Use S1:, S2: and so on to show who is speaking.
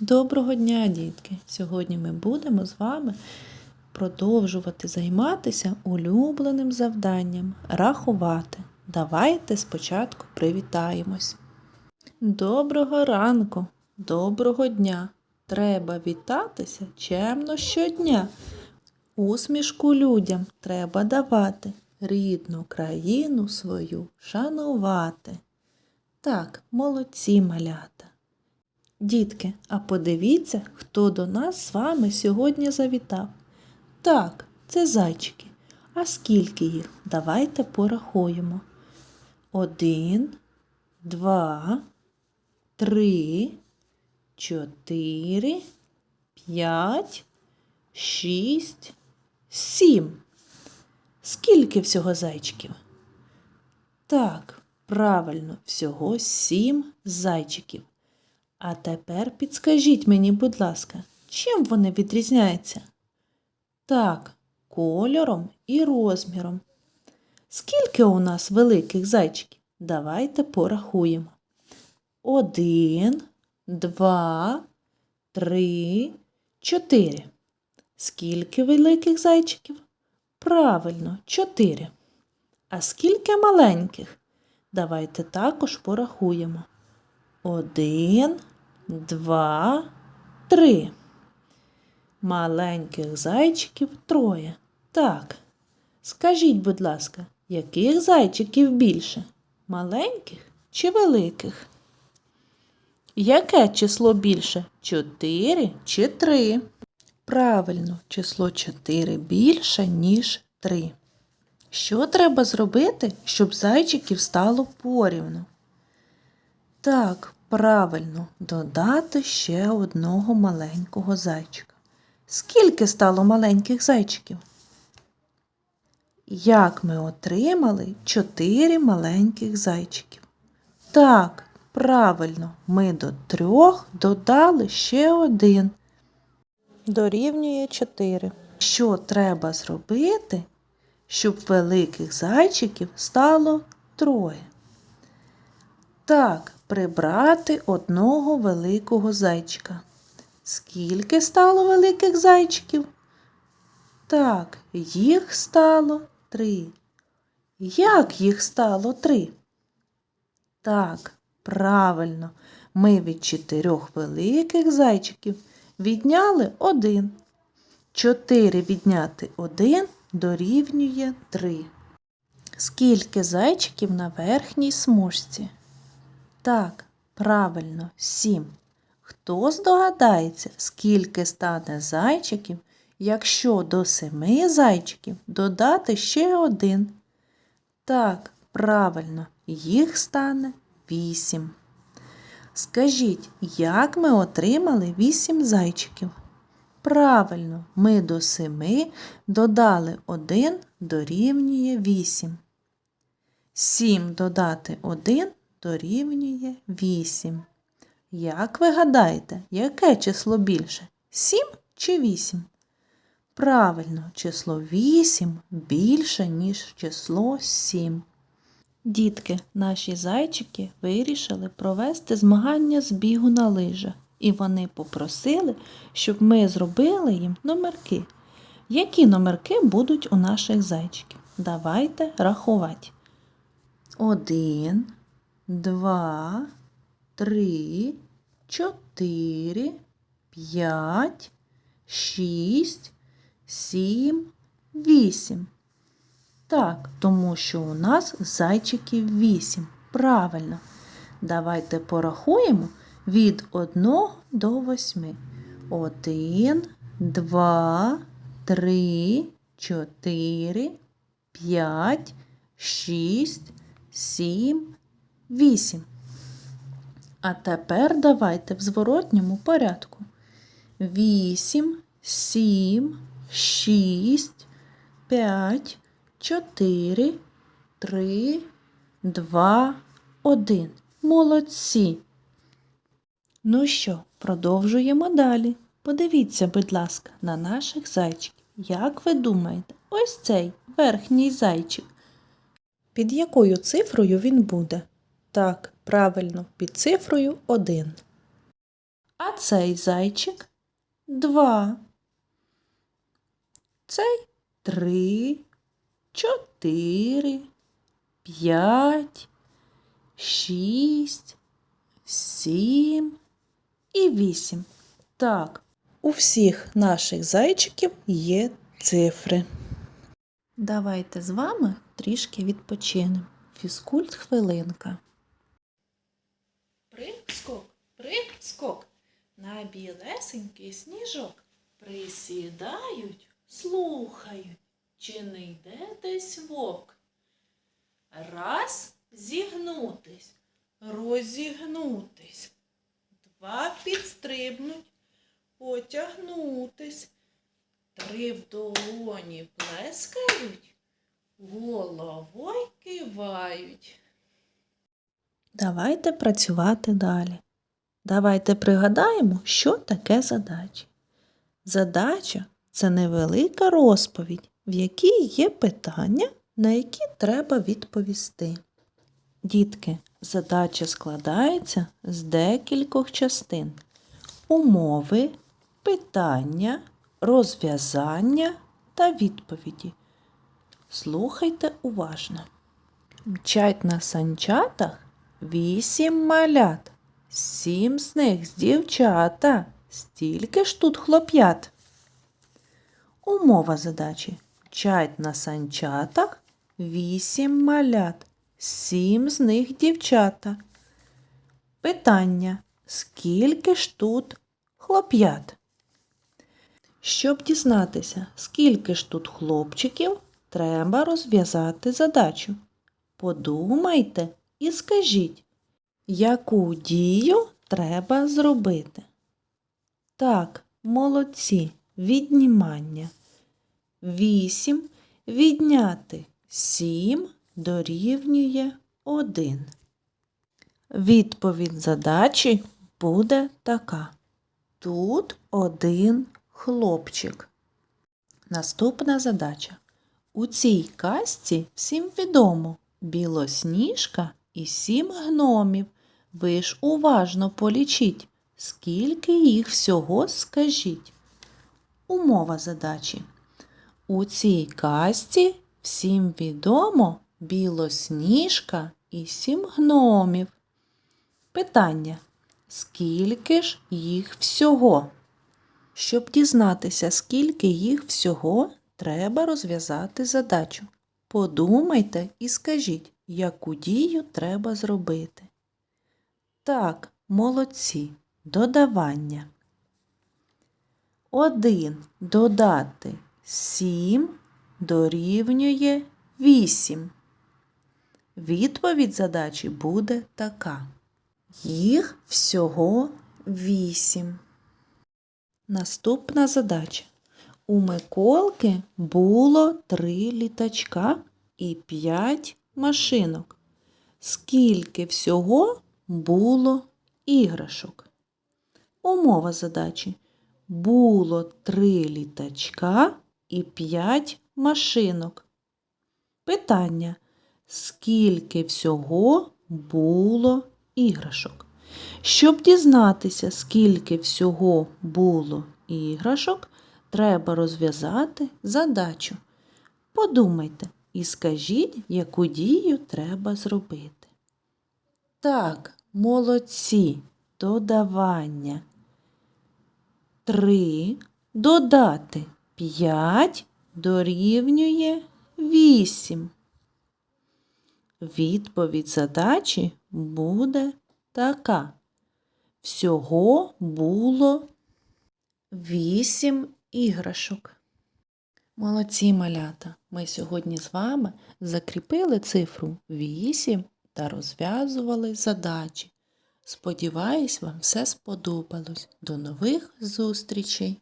S1: Доброго дня, дітки! Сьогодні ми будемо з вами продовжувати займатися улюбленим завданням рахувати. Давайте спочатку привітаємось. Доброго ранку, доброго дня! Треба вітатися чемно щодня. Усмішку людям треба давати, рідну країну свою шанувати. Так, молодці малята. Дітки, а подивіться, хто до нас з вами сьогодні завітав. Так, це зайчики. А скільки їх? Давайте порахуємо. Один, два, три, чотири, п'ять, шість, сім. Скільки всього зайчиків? Так, правильно, всього сім зайчиків. А тепер підскажіть мені, будь ласка, чим вони відрізняються? Так, кольором і розміром. Скільки у нас великих зайчиків? Давайте порахуємо. Один, два, три, чотири. Скільки великих зайчиків? Правильно, чотири. А скільки маленьких? Давайте також порахуємо. Один, два, три. Маленьких зайчиків троє. Так. Скажіть, будь ласка, яких зайчиків більше? Маленьких чи великих? Яке число більше? Чотири чи три? Правильно, число чотири більше, ніж три. Що треба зробити, щоб зайчиків стало порівну? Так, правильно, додати ще одного маленького зайчика. Скільки стало маленьких зайчиків? Як ми отримали чотири маленьких зайчиків? Так, правильно, ми до трьох додали ще один. Дорівнює чотири. Що треба зробити, щоб великих зайчиків стало троє? Так, прибрати одного великого зайчика. Скільки стало великих зайчиків? Так, їх стало три. Як їх стало три? Так, правильно, ми від чотирьох великих зайчиків відняли один. Чотири відняти один дорівнює три. Скільки зайчиків на верхній смужці? Так, правильно, сім. Хто здогадається, скільки стане зайчиків, якщо до семи зайчиків додати ще один? Так, правильно, їх стане вісім. Скажіть, як ми отримали вісім зайчиків? Правильно, ми до семи додали один дорівнює вісім. Сім додати один дорівнює 8. Як ви гадаєте, яке число більше? 7 чи 8? Правильно, число 8 більше, ніж число 7. Дітки, наші зайчики вирішили провести змагання з бігу на лижах, і вони попросили, щоб ми зробили їм номерки. Які номерки будуть у наших зайчиків? Давайте рахувати. Один, два, три, чотири, п'ять, шість, сім, вісім. Так, тому що у нас зайчиків вісім. Правильно. Давайте порахуємо від одного до восьми. Один, два, три, чотири, п'ять, шість, сім, вісім. А тепер давайте в зворотньому порядку. Вісім, сім, шість, п'ять, чотири, три, два, один. Молодці. Ну що, продовжуємо далі. Подивіться, будь ласка, на наших зайчиків. Як ви думаєте, ось цей верхній зайчик. Під якою цифрою він буде? Так, правильно, під цифрою 1. А цей зайчик два. Цей три, чотири, п'ять, шість, сім і вісім. Так, у всіх наших зайчиків є цифри. Давайте з вами трішки відпочинемо. Фізкульт хвилинка. Прискок, прискок, на білесенький сніжок. Присідають, слухають, чи не йде десь вовк. Раз зігнутись, розігнутись, два підстрибнуть, потягнутись, три в долоні плескають, головой кивають. Давайте працювати далі. Давайте пригадаємо, що таке задача. Задача це невелика розповідь, в якій є питання, на які треба відповісти. Дітки, задача складається з декількох частин: умови, питання, розв'язання та відповіді. Слухайте уважно. Мчать на санчатах вісім малят, сім з них з дівчата. Стільки ж тут хлоп'ят. Умова задачі. Мчать на санчатах вісім малят, сім з них дівчата. Питання. Скільки ж тут хлоп'ят? Щоб дізнатися, скільки ж тут хлопчиків, треба розв'язати задачу. Подумайте і скажіть, яку дію треба зробити. Так, молодці, віднімання. Вісім відняти сім дорівнює один. Відповідь задачі буде така. Тут один хлопчик. Наступна задача. У цій казці всім відомо білосніжка і сім гномів. Ви ж уважно полічіть, скільки їх всього скажіть. Умова задачі. У цій казці всім відомо білосніжка і сім гномів. Питання. Скільки ж їх всього? Щоб дізнатися, скільки їх всього, треба розв'язати задачу. Подумайте і скажіть, яку дію треба зробити. Так, молодці, додавання. Один додати сім дорівнює вісім. Відповідь задачі буде така. Їх всього вісім. Наступна задача. У Миколки було три літачка і п'ять машинок. Скільки всього було іграшок? Умова задачі. Було три літачка і п'ять машинок. Питання. Скільки всього було іграшок? Щоб дізнатися, скільки всього було іграшок, треба розв'язати задачу. Подумайте і скажіть, яку дію треба зробити. Так, молодці, додавання. Три додати п'ять дорівнює вісім. Відповідь задачі буде така. Всього було вісім іграшок. Молодці малята! Ми сьогодні з вами закріпили цифру 8 та розв'язували задачі. Сподіваюсь, вам все сподобалось. До нових зустрічей!